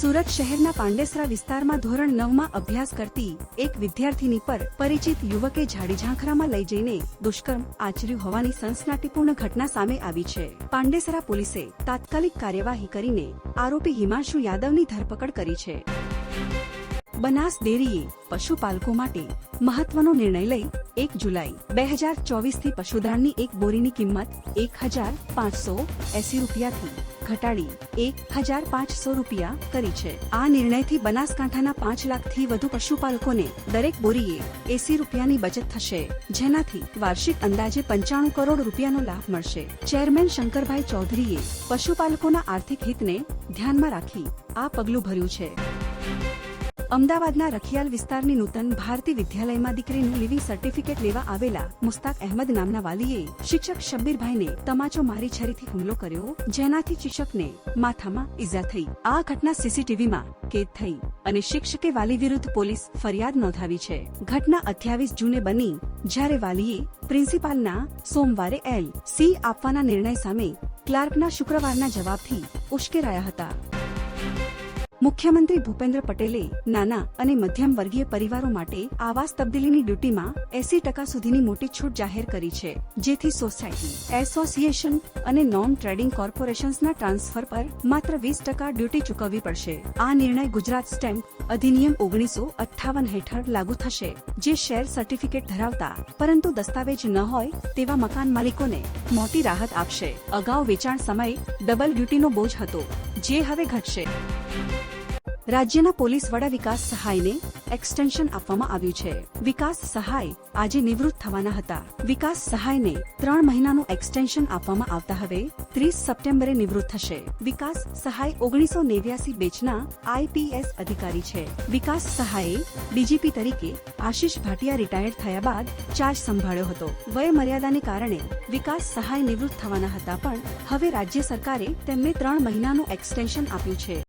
સુરત શહેરના પાંડેસરા વિસ્તારમાં ધોરણ નવમાં અભ્યાસ કરતી એક વિદ્યાર્થીની પર પરિચિત યુવકે ઝાડી ઝાંખરામાં લઈ જઈને દુષ્કર્મ આચર્યું હોવાની સનસનાટીપૂર્ણ ઘટના સામે આવી છે. પાંડેસરા પોલીસે તાત્કાલિક કાર્યવાહી કરીને આરોપી હિમાંશુ યાદવની ધરપકડ કરી છે. બનાસ ડેરીએ પશુપાલકો માટે મહત્વનો નિર્ણય લઈ એક જુલાઈ બે હજાર ચોવીસથી પશુધાનની એક બોરીની કિંમત એક હજાર પાંચસો એસી રૂપિયાથી ઘટાડી એક હજાર પાંચસો રૂપિયા કરી છે. આ નિર્ણયથી બનાસકાંઠાના પાંચ લાખથી વધુ પશુપાલકોને દરેક બોરીએ એસી રૂપિયાની બચત થશે. જેનાથી વાર્ષિક અંદાજે પંચાણું કરોડ રૂપિયાનો લાભ મળશે. ચેરમેન શંકરભાઈ ચૌધરીએ પશુપાલકોના આર્થિક હિતને ધ્યાનમાં રાખી આ પગલું ભર્યું છે. અમદાવાદના રખિયાલ વિસ્તારની નૂતન ભારતી વિદ્યાલયમાં દીકરીનું લિવિંગ સર્ટિફિકેટ લેવા આવેલા મુસ્તાક અહેમદ નામના વાલીએ શિક્ષક શબ્બીરભાઈને તમાચો મારી છરીથી હુમલો કર્યો, જેનાથી શિક્ષકને માથામાં ઈજા થઈ. આ ઘટના સીસીટીવીમાં કેદ થઈ અને શિક્ષકે વાલી વિરુદ્ધ પોલીસ ફરિયાદ નોંધાવી છે. ઘટના અઠ્યાવીસ જૂને બની, જ્યારે વાલીએ પ્રિન્સિપાલના સોમવારે એલ. સી. આપવાના નિર્ણય સામે ક્લાર્કના શુક્રવારના જવાબથી ઉશ્કેરાયા હતા. મુખ્યમંત્રી ભૂપેન્દ્ર પટેલે નાના અને મધ્યમ વર્ગીય પરિવારો માટે આવાસ તબદીલીની ડ્યુટીમાં એસી ટકા સુધીની મોટી છૂટ જાહેર કરી છે, જેથી સોસાયટી, એસોસિએશન અને નોન ટ્રેડિંગ કોર્પોરેશન્સના ટ્રાન્સફર પર માત્ર વીસ ટકા ડ્યુટી ચૂકવવી પડશે. આ નિર્ણય ગુજરાત સ્ટેમ્પ અધિનિયમ ઓગણીસો અઠ્ઠાવન હેઠળ લાગુ થશે, જે શેર સર્ટિફિકેટ ધરાવતા પરંતુ દસ્તાવેજ ન હોય તેવા મકાન માલિકોને મોટી રાહત આપશે. અગાઉ વેચાણ સમયે ડબલ ડ્યુટીનો બોજ હતો, જે હવે ઘટશે. રાજ્યના પોલીસ વડા વિકાસ સહાયને એક્સટેન્શન આપવામાં આવ્યું છે. વિકાસ સહાય આજે નિવૃત્ત થવાના હતા. વિકાસ સહાયને ત્રણ મહિનાનું એક્સટેન્શન આપવામાં આવતા હવે ત્રીસ સપ્ટેમ્બરે નિવૃત્ત થશે. વિકાસ સહાય ઓગણીસો નેવ્યાસી બેચના આઈપીએસ અધિકારી છે. વિકાસ સહાયે ડીજીપી તરીકે આશિષ ભાટિયા રિટાયર્ડ થયા બાદ ચાર્જ સંભાળ્યો હતો. વય મર્યાદાને કારણે વિકાસ સહાય નિવૃત્ત થવાના હતા પણ હવે રાજ્ય સરકારે તેમને ત્રણ મહિનાનું એક્સટેન્શન આપ્યું છે.